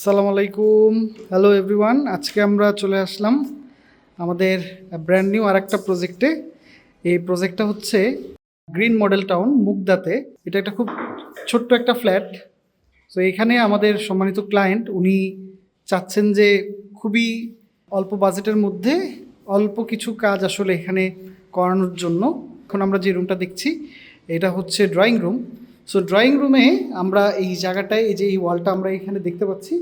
আসসালামু আলাইকুম। Hello everyone আজকে আমরা চলে আসলাম আমাদের ব্র্যান্ড নিউ আর একটা প্রজেক্টে এই প্রজেক্টটা হচ্ছে গ্রিন মডেল টাউন মুগদাতে। এটা একটা খুব ছোট্ট একটা ফ্ল্যাট তো এখানে আমাদের সম্মানিত ক্লায়েন্ট উনি চাচ্ছেন যে খুবই অল্প বাজেটের মধ্যে অল্প কিছু কাজ আসলে এখানে করানোর জন্য। এখন আমরা যে রুমটা দেখছি, এটা হচ্ছে ড্রয়িং রুম সো ড্রয়িং রুমে আমরা এই জায়গাটায়, এই যে এই ওয়ালটা আমরা এখানে দেখতে পাচ্ছি,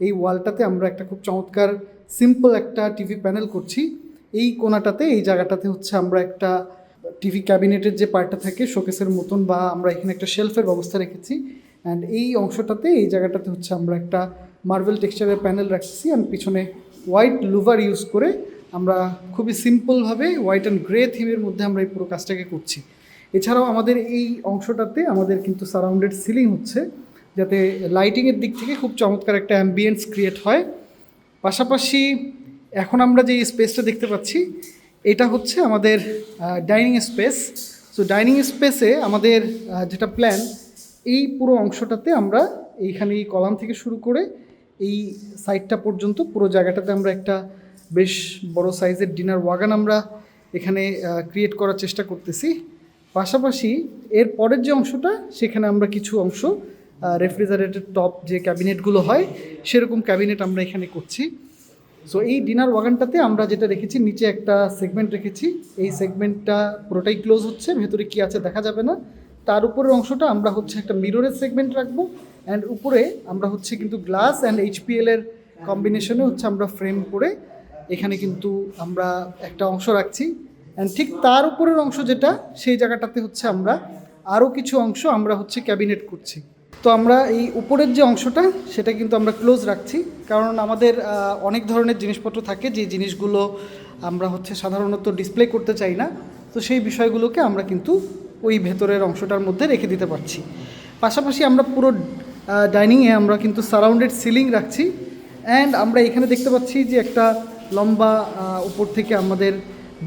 এই ওয়ালটাতে আমরা একটা খুব চমৎকার সিম্পল একটা টিভি প্যানেল করছি। এই কোনাটাতে এই জায়গাটাতে হচ্ছে আমরা একটা টিভি ক্যাবিনেটের যে পার্টটা থাকে শোকেসের মতন বা আমরা এখানে একটা শেলফের ব্যবস্থা রেখেছি। অ্যান্ড এই অংশটাতে, এই জায়গাটাতে হচ্ছে আমরা একটা মার্বেল টেক্সচারের প্যানেল রাখছি অ্যান্ড পিছনে হোয়াইট লুভার ইউজ করে আমরা খুবই সিম্পলভাবে হোয়াইট অ্যান্ড গ্রে থিমের মধ্যে আমরা এই পুরো কাজটাকে করছি। এছাড়াও আমাদের এই অংশটাতে আমাদের কিন্তু সারাউন্ডেড সিলিং হচ্ছে, যাতে লাইটিংয়ের দিক থেকে খুব চমৎকার একটা অ্যাম্বিয়েন্স ক্রিয়েট হয়। পাশাপাশি এখন আমরা যে স্পেসটা দেখতে পাচ্ছি, এটা হচ্ছে আমাদের ডাইনিং স্পেস সো ডাইনিং স্পেসে আমাদের যেটা প্ল্যান এই পুরো অংশটাতে আমরা এইখানে এই কলাম থেকে শুরু করে এই সাইডটা পর্যন্ত পুরো জায়গাটাতে আমরা একটা বেশ বড় সাইজের ডিনার ওয়াগান আমরা এখানে ক্রিয়েট করার চেষ্টা করতেছি। পাশাপাশি এর পরের যে অংশটা, সেখানে আমরা কিছু অংশ রেফ্রিজারেটর টপ যে ক্যাবিনেটগুলো হয়, সেরকম ক্যাবিনেট আমরা এখানে করছি। সো এই ডিনার ওয়াগানটাতে আমরা যেটা রেখেছি, নিচে একটা সেগমেন্ট রেখেছি। এই সেগমেন্টটা পুরোটাই ক্লোজ হচ্ছে, ভেতরে কি আছে দেখা যাবে না। তার উপরের অংশটা আমরা হচ্ছে একটা মিররের সেগমেন্ট রাখব। অ্যান্ড উপরে আমরা হচ্ছে কিন্তু গ্লাস অ্যান্ড এইচপিএল এর কম্বিনেশনে হচ্ছে আমরা ফ্রেম করে এখানে কিন্তু আমরা একটা অংশ রাখছি। অ্যান্ড ঠিক তার উপরের অংশ যেটা, সেই জায়গাটাতে হচ্ছে আমরা আরও কিছু অংশ আমরা হচ্ছে ক্যাবিনেট করছি। তো আমরা এই উপরের যে অংশটা, সেটা কিন্তু আমরা ক্লোজ রাখছি। কারণ আমাদের অনেক ধরনের জিনিসপত্র থাকে, যে জিনিসগুলো আমরা হচ্ছে সাধারণত ডিসপ্লে করতে চাই না। তো সেই বিষয়গুলোকে আমরা কিন্তু ওই ভেতরের অংশটার মধ্যে রেখে দিতে পারছি। পাশাপাশি আমরা পুরো ডাইনিংয়ে আমরা কিন্তু সারাউন্ডেড সিলিং রাখছি। অ্যান্ড আমরা এখানে দেখতে পাচ্ছি যে একটা লম্বা উপর থেকে আমাদের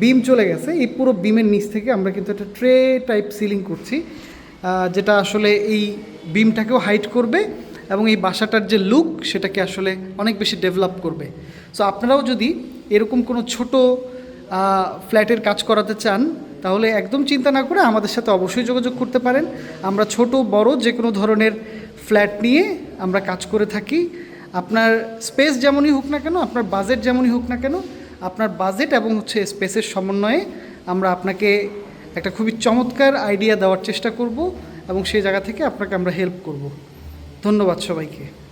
বিম চলে গেছে। এই পুরো বিমের নিচ থেকে আমরা কিন্তু একটা ট্রে টাইপ সিলিং করছি যেটা আসলে এই বিমটাকেও হাইট করবে এবং এই বাসাটার যে লুক সেটাকে আসলে অনেক বেশি ডেভেলপ করবে। সো আপনারাও যদি এরকম কোনো ছোট ফ্ল্যাটের কাজ করাতে চান, তাহলে একদম চিন্তা না করে আমাদের সাথে অবশ্যই যোগাযোগ করতে পারেন। আমরা ছোট, বড় যে কোনো ধরনের ফ্ল্যাট নিয়ে আমরা কাজ করে থাকি। আপনার স্পেস যেমনই হোক না কেন, আপনার বাজেট যেমনই হোক না কেন আপনার বাজেট এবং হচ্ছে স্পেসের সমন্বয়ে আমরা আপনাকে একটা খুবই চমৎকার আইডিয়া দেওয়ার চেষ্টা করব এবং সেই জায়গা থেকে আপনাকে আমরা হেল্প করব। ধন্যবাদ সবাইকে।